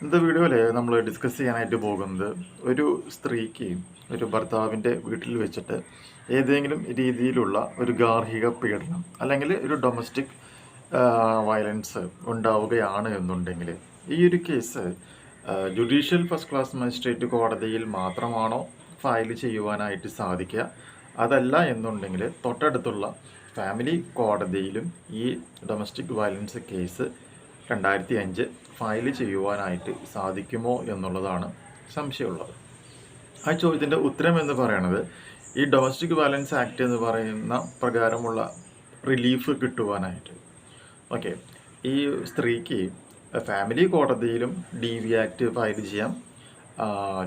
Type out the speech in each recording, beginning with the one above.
ഇന്നത്തെ വീഡിയോയിൽ നമ്മൾ ഡിസ്കസ് ചെയ്യാനായിട്ട് പോകുന്നത് ഒരു സ്ത്രീക്ക് ഒരു ഭർത്താവിന്റെ വീട്ടിൽ വെച്ചിട്ട് ഏതെങ്കിലും രീതിയിലുള്ള ഒരു ഗാർഹിക പീഡനം അല്ലെങ്കിൽ ഒരു ഡൊമസ്റ്റിക് വയലൻസ് ഉണ്ടാവുകയാണ് എന്നുണ്ടെങ്കിൽ ഈ ഒരു case judicial first class magistrate കോടതിയിൽ മാത്രമാണോ ഫയൽ ചെയ്യുവാനായിട്ട് സാധിക്കുക? അതല്ല എന്നുണ്ടെങ്കിൽ തൊട്ടടുത്തുള്ള ഫാമിലി കോടതിയിലും ഈ ഡൊമസ്റ്റിക് വയലൻസ് കേസ് രണ്ടായിരത്തി അഞ്ച് ഫയൽ ചെയ്യുവാനായിട്ട് സാധിക്കുമോ എന്നുള്ളതാണ് സംശയമുള്ളത്. ആ ചോദ്യത്തിന്റെ ഉത്തരം എന്ന് പറയുന്നത് ഈ ഡൊമസ്റ്റിക് ബാലൻസ് ആക്ട് എന്ന് പറയുന്ന പ്രകാരമുള്ള റിലീഫ് കിട്ടുവാനായിട്ട്. ഓക്കെ ഈ സ്ത്രീക്ക് ഫാമിലി കോടതിയിലും ഡി വി ആക്ട് ഫയൽ ചെയ്യാം.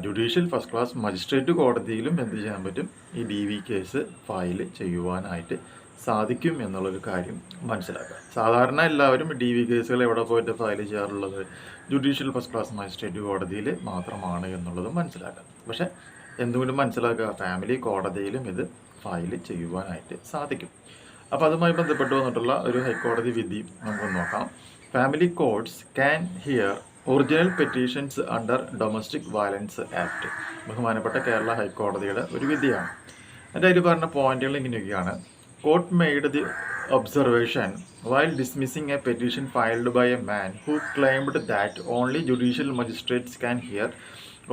ജുഡീഷ്യൽ ഫസ്റ്റ് ക്ലാസ് മജിസ്ട്രേറ്റ് കോടതിയിലും എന്ത് ചെയ്യാൻ പറ്റും? ഈ ഡി വി കേസ് ഫയൽ ചെയ്യുവാനായിട്ട് സാധിക്കും എന്നുള്ളൊരു കാര്യം മനസ്സിലാക്കുക സാധാരണ എല്ലാവരും ഡി വി കേസുകൾ എവിടെ പോയിട്ട് ഫയൽ ചെയ്യാറുള്ളത്? ജുഡീഷ്യൽ ഫസ്റ്റ് ക്ലാസ് മജിസ്ട്രേറ്റ് കോടതിയിൽ മാത്രമാണ് എന്നുള്ളത് മനസ്സിലാക്കുക പക്ഷെ എന്തുകൊണ്ടും മനസ്സിലാക്കുക? ഫാമിലി കോടതിയിലും ഇത് ഫയൽ ചെയ്യുവാനായിട്ട് സാധിക്കും. അപ്പോൾ അതുമായി ബന്ധപ്പെട്ട് വന്നിട്ടുള്ള ഒരു ഹൈക്കോടതി വിധി നമുക്ക് നോക്കാം. Family courts can hear original petitions under domestic violence act ബഹുമാനപ്പെട്ട കേരള ഹൈക്കോടതിയുടെ ഒരു വിധിയാണ്. എന്റെ അതിൽ പറഞ്ഞ പോയിന്റുകൾ ഇങ്ങനെയൊക്കെയാണ്. Court made the observation while dismissing a petition filed by a man who claimed that only judicial magistrates can hear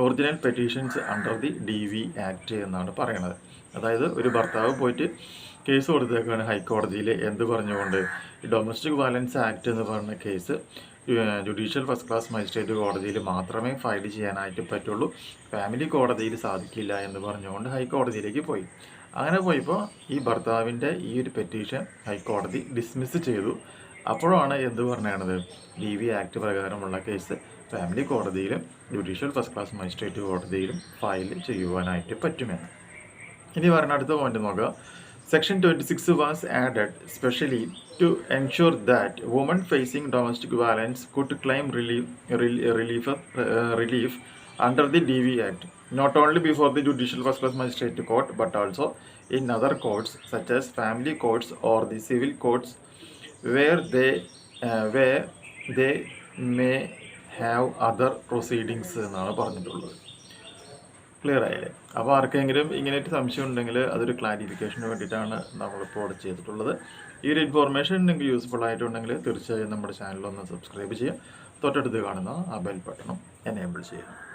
original petitions under the D V act എന്നാണ് പറയുന്നത്. അതായത് ഒരു ഭർത്താവ് പോയിട്ട് കേസ് കൊടുത്തേക്കാണ് ഹൈക്കോടതിയിൽ എന്ത് പറഞ്ഞുകൊണ്ട്. ഡൊമസ്റ്റിക് വയലൻസ് ആക്ട് എന്ന് പറയുന്ന case judicial first class magistrate കോടതിയിൽ മാത്രമേ ഫയൽ ചെയ്യാനായിട്ട് പറ്റുള്ളൂ. ഫാമിലി കോടതിയിൽ സാധിക്കില്ല എന്ന് പറഞ്ഞുകൊണ്ട് ഹൈക്കോടതിയിലേക്ക് പോയി. അങ്ങനെ പോയപ്പോൾ ഈ ഭർത്താവിന്റെ ഈ ഒരു പെറ്റീഷൻ ഹൈക്കോടതി ഡിസ്മിസ് ചെയ്തു. അപ്പോഴാണ് എന്ത് പറഞ്ഞത് ഡി വി ആക്ട് പ്രകാരമുള്ള കേസ് ഫാമിലി കോടതിയിലും ജുഡീഷ്യൽ ഫസ്റ്റ് ക്ലാസ് മജിസ്ട്രേറ്റ് കോടതിയിലും ഫയൽ ചെയ്യുവാനായിട്ട് പറ്റുമെന്ന്. ഇനി പറഞ്ഞ അടുത്ത പോയിന്റ് നോക്കുക section twenty six was added specially to ensure that woman facing domestic violence could claim relief relief relief under the D V act not only before the judicial first class magistrate court but also in other courts such as family courts or the civil courts where they where they may have other proceedings എന്നാണ് പറഞ്ഞിട്ടുള്ളത്. Clear ആയില്ലേ? അപ്പോൾ ആർക്കെങ്കിലും ഇങ്ങനെ ഒരു സംശയം ഉണ്ടെങ്കിൽ അതൊരു ക്ലാരിഫിക്കേഷന് വേണ്ടിയിട്ടാണ് നമ്മളിപ്പോൾ ഇവിടെ ചെയ്തിട്ടുള്ളത്. ഈ ഒരു ഇൻഫോർമേഷൻ നിങ്ങൾക്ക് യൂസ്ഫുൾ ആയിട്ടുണ്ടെങ്കിൽ തീർച്ചയായും നമ്മുടെ ചാനലൊന്ന് സബ്സ്ക്രൈബ് ചെയ്യുക. തൊട്ടടുത്ത് കാണുന്ന ആ ബെൽ ബട്ടണും എനേബിൾ ചെയ്യുക.